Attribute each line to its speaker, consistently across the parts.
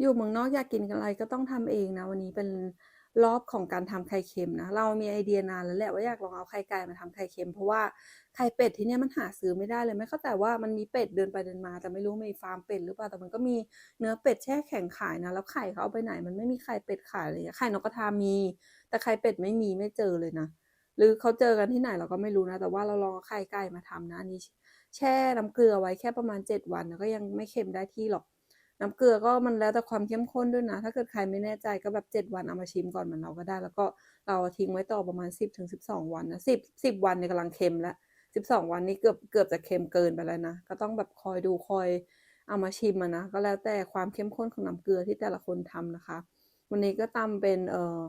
Speaker 1: อยู่เมืองนอกอยากกินอะไรก็ต้องทำเองนะ วันนี้เป็นรอบของการทำไข่เค็มนะ เรามีไอเดียนานแล้วแหละว่าอยากลองเอาไข่ไก่มาทำไข่เค็ม เพราะว่าไข่เป็ดที่นี่มันหาซื้อไม่ได้เลยไม่เข้าใจว่ามันมีเป็ดเดินไปเดินมา แต่ไม่รู้มีฟาร์มเป็ดหรือเปล่าแต่มันก็มีเนื้อเป็ดแช่แข็งขายนะ แล้วไข่เขาเอาไปไหนมันไม่มีไข่เป็ดขายเลยไข่นกกระทามี แต่ไข่เป็ดไม่มีไม่เจอเลยนะหรือเขาเจอกันที่ไหนเราก็ไม่รู้นะ แต่ว่าเราลองไข่ไก่มาทำนะอันนี้ แช่น้ำเกลือไว้แค่ประมาณ 7 วันก็ยังไม่เค็มได้ที่หรอก น้ำเกลือก็มันแล้วแต่ความเข้มข้นด้วยนะ ถ้าเกิดใครไม่แน่ใจก็แบบ 7 วันเอามาชิมก่อนเหมือนเราก็ได้ แล้วก็เราทิ้งไว้ต่อประมาณ 10-12 วันนะ10 10 วันเนี่ยกำลังเค็มแล้ว 12 วันนี้เกือบเกือบจะเค็มเกินไปแล้วนะ ก็ต้องแบบคอยดูคอยเอามาชิมอะนะ ก็แล้วแต่ความเข้มข้นของน้ำเกลือที่แต่ละคนทำนะคะ วันนี้ก็ตำเป็นเอ่อ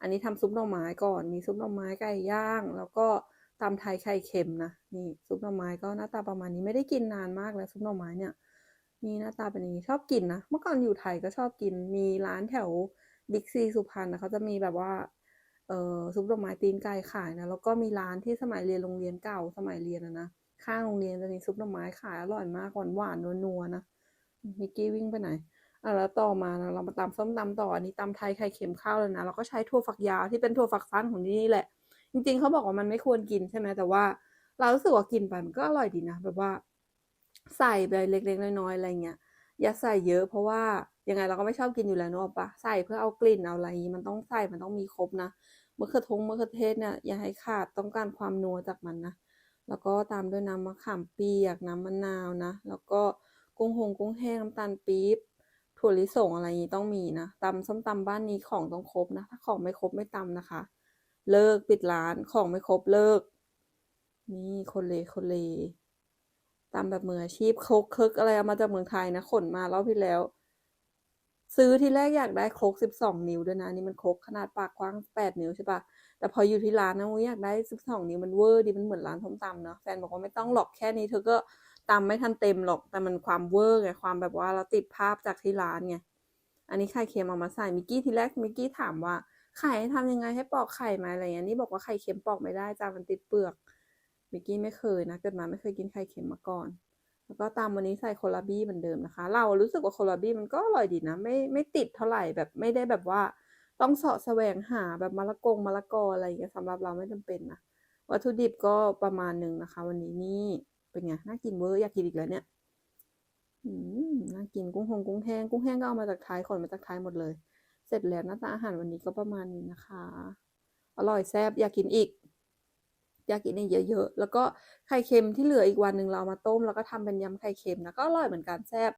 Speaker 1: อันนี้ทำซุปหน่อไม้ก่อน มีซุปหน่อไม้ไก่ย่าง แล้วก็ตำไทยไข่เค็มนะ นี่ซุปหน่อไม้ก็หน้าตาประมาณนี้ไม่ได้กินนานมากแล้วซุปหน่อไม้เนี่ย นี่หน้าตาเป็นอย่างนี้ชอบกินนะเมื่อก่อนอยู่ไทยก็ชอบกินมีร้านแถวบิ๊กซีสุพรรณนะเขาจะมีแบบว่าเออซุปหน่อไม้ตีนไก่ขายนะแล้วก็มีร้านที่สมัยเรียนโรงเรียนเก่าสมัยเรียนอะนะข้างโรงเรียนจะมีซุปหน่อไม้ขายอร่อยมากหวานหวานนัวๆนะมิกกี้วิ่งไปไหนอะแล้วต่อมานะเรามาตำส้มตำต่ออันนี้ตำไทยไข่เค็มข้าวเลยนะเราก็ใช้ถั่วฝักยาวที่เป็นถั่วฝักสั้นของที่นี่แหละ จริง ๆเขาบอกว่ามันไม่ควรกินใช่ไหมแต่ว่า เรารู้สึกว่ากินไปมันก็อร่อยดีนะแบบว่า ใส่ไปเล็ก ๆ น้อยๆอะไรเงี้ยอย่าใส่เยอะเพราะว่ายังไงเราก็ไม่ชอบกินอยู่แล้วเนอะปะใส่เพื่อเอากลิ่นเอาอะไรอย่มันต้องใส่มันต้องมีครบนะมะเขือทงมะเขือเทศเนี่ยอย่าให้ขาดต้องการความนัวจากมันนะแล้วก็ตามด้วยน้ำมะขามเปียกน้ำมะนาวนะ แล้วก็กุ้งหงกุ้งแห้งน้ำตาลปี๊บถั่วลิสงอะไรนี้ต้องมีนะตำส้มตำบ้านนี้ของต้องครบนะ ถ้าของไม่ครบไม่ตำนะคะ เลิกปิดร้านของไม่ครบเลิก นี่คนเลคนเล ตามแบบมืออาชีพโครกเคิกอะไรเอามาจากเมืองไทยนะขนมารอบที่แล้ว ซื้อที่แรกอยากได้โครกสิบสองนิ้วด้วยนะนี่มันโครกขนาดปากกว้างแปดนิ้วใช่ปะแต่พออยู่ที่ร้านนะอยากได้สิบสองนิ้วมันเวอร์ดีมันเหมือนร้านส้มตำเนาะแฟนบอกว่าไม่ต้องหรอกแค่นี้เธอก็ตำไม่ทันเต็มหรอกแต่มันความเวอร์ไงความแบบว่าเราติดภาพจากที่ร้านไงอันนี้ไข่เค็มเอามาใส่มิกกี้ทีแรกมิกกี้ถามว่าไข่ให้ทำยังไงให้ปอกไข่ไหมอะไรเงี้ยนี่บอกว่าไข่เค็มปอกไม่ได้จ้ามันติดเปลือก มิกกี้ไม่เคยนะ เกิดมาไม่เคยกินไข่เค็มมาก่อน แล้วก็ตามวันนี้ใส่โคลาบี้เหมือนเดิมนะคะ เรารู้สึกว่าโคลาบี้มันก็อร่อยดีนะ ไม่ไม่ติดเท่าไหร่แบบไม่ได้แบบว่า ต้องเสาะแสวงหาแบบมะละกงมะละกออะไรอย่างเงี้ยสำหรับเราไม่จำเป็นนะวัตถุดิบก็ประมาณหนึ่งนะคะ วันนี้นี่เป็นไงน่ากินเวอร์อยากกินอีกแล้วเนี่ยน่ากินกุ้งหงกุ้งแห้งกุ้งแห้งก็เอามาจากไทยขนมาจากไทยหมดเลย เสร็จแล้วหน้าตาอาหารวันนี้ก็ประมาณนี้นะคะ อร่อยแซ่บอยากกินอีก อยากกินเนี่ยเยอะๆ แล้วก็ไข่เค็มที่เหลืออีกวันหนึ่งเรามาต้ม แล้วก็ทำเป็นยำไข่เค็มนะก็อร่อยเหมือนกันแซ่บ